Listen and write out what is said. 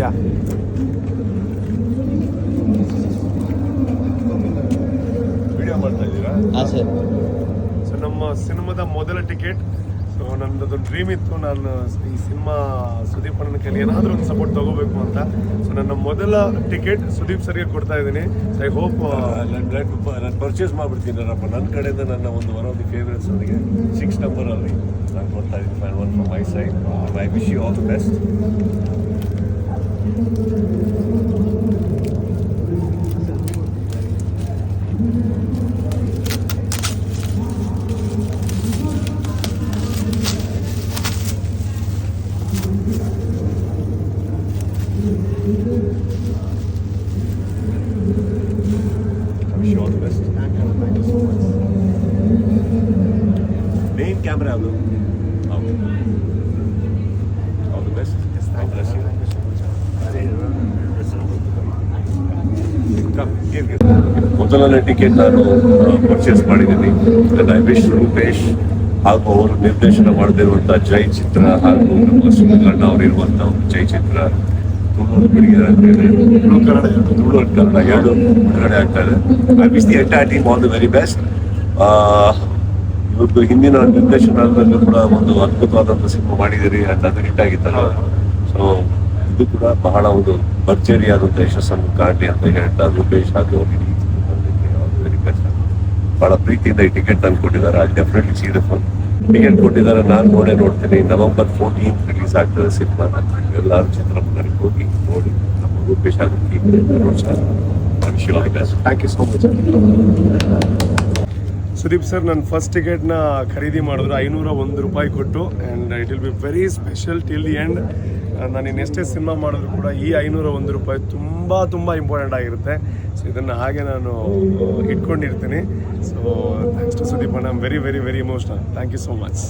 ಯಾ video ಮಾಡ್ತಾ ಇದ್ದೀರಾ? Sir so ನಮ್ಮ ಸಿನಿಮಾದ ಮೊದಲ ಟಿಕೆಟ್. ಸೊ ನನ್ನದೊಂದು ಡ್ರೀಮ್ ಇತ್ತು. ನಾನು ಈ ಸಿನಿಮಾ ಸುದೀಪ್ ಅಣ್ಣನ ಕೈಲಿ ಏನಾದರೂ ಒಂದು ಸಪೋರ್ಟ್ ತಗೋಬೇಕು ಅಂತ. ಸೊ ನನ್ನ ಮೊದಲ ಟಿಕೆಟ್ ಸುದೀಪ್ ಸರ್ಗೆ ಕೊಡ್ತಾ ಇದ್ದೀನಿ. ಸೊ ಐ ಹೋಪ್ ನಾನು ಪರ್ಚೇಸ್ ಮಾಡಿಬಿಡ್ತೀನಿ ನನ್ನಪ್ಪ. ನನ್ನ ಕಡೆಯಿಂದ ನನ್ನ ಒಂದು ಒನ್ ಆಫ್ ದಿ ಫೇವ್ರೆಟ್ಸ್ ನನಗೆ ಸಿಕ್ಸ್ ನಂಬರಲ್ಲಿ ನಾನು ಕೊಡ್ತಾ ಇದ್ದೀನಿ. One from my side I wish you all the best I wish you all the best main camera ಅದು all the best thank you ಮೊದಲನೇ ಟಿಕೆಟ್ ನಾನು ಪರ್ಚೇಸ್ ಮಾಡಿದ್ದೀನಿ ಐ ವಿಶ್ ರೂಪೇಶ್ ಹಾಗೂ ಅವರು ನಿರ್ದೇಶನ ಮಾಡದಿರುವಂಥ ಜೈ ಚಿತ್ರ ಹಾಗೂ ನಮ್ಮ ಸುಮಗಣ್ಣ ಅವರಿರುವಂಥ ಒಂದು ಜೈ ಚಿತ್ರ ತುಳು ಬಿಡುಗಡೆ ಆಗ್ತಾ ಇದೆ ತುಳು ಕನ್ನಡ ತುಳು ಕನ್ನಡ ಎರಡು ಬಿಡುಗಡೆ ಆಗ್ತಾ ಇದೆ I wish the entire team all the very best ಇವತ್ತು ಹಿಂದಿನ ನಿರ್ದೇಶನದಲ್ಲೂ ಕೂಡ ಒಂದು ಅದ್ಭುತವಾದಂಥ ಸಿನಿಮಾ ಮಾಡಿದಿರಿ ಅಂತ ಅದು ಹಿಟ್ ಆಗಿತ್ತಲ್ಲ ಸೊ ಇದು ಕೂಡ ಬಹಳ ಒಂದು ಭರ್ಜರಿಯಾದಂಥ ಯಶಸ್ಸನ್ನು ಕಾಣಲಿ ಅಂತ ಹೇಳ್ತಾ, ರೂಪೇಶ್ ಹೋಗಿ ಇಡೀ ಬಹಳ ಪ್ರೀತಿಯಿಂದ ಈ ಟಿಕೆಟ್ ತಂದು ಕೊಟ್ಟಿದ್ದಾರೆ I definitely see the phone ticket ಕೊಟ್ಟಿದ್ದಾರೆ. ನಾನು ನೋಡೇ ನೋಡ್ತೀನಿ. ನವೆಂಬರ್ ಫೋರ್ಟೀನ್ ರಿಲೀಸ್ ಆಗ್ತದೆ ಸಿನಿಮಾ ಎಲ್ಲರೂ ಚಿತ್ರಮಂದಿರಕ್ಕೆ ಹೋಗಿ ನೋಡಿ. ನಮ್ಮ ರೂಪೇಶ್ ಹಾಗೂ thank you so much Sudeep sir ನನ್ನ ಫಸ್ಟ್ ಟಿಕೆಟ್ನ ಖರೀದಿ ಮಾಡಿದ್ರು ಐನೂರ ಒಂದು ರೂಪಾಯಿ ಕೊಟ್ಟು and it will be very special till the end ನಾನು ಇನ್ನೆಷ್ಟೇ ಸಿನಿಮಾ ಮಾಡಿದ್ರು ಕೂಡ ಈ ಐನೂರ ಒಂದು ರೂಪಾಯಿ ತುಂಬ ತುಂಬ ಇಂಪಾರ್ಟೆಂಟ್ ಆಗಿರುತ್ತೆ. ಸೊ ಇದನ್ನು ಹಾಗೆ ನಾನು ಇಟ್ಕೊಂಡಿರ್ತೀನಿ. So thanks to Sudeep I am very very very emotional thank you so much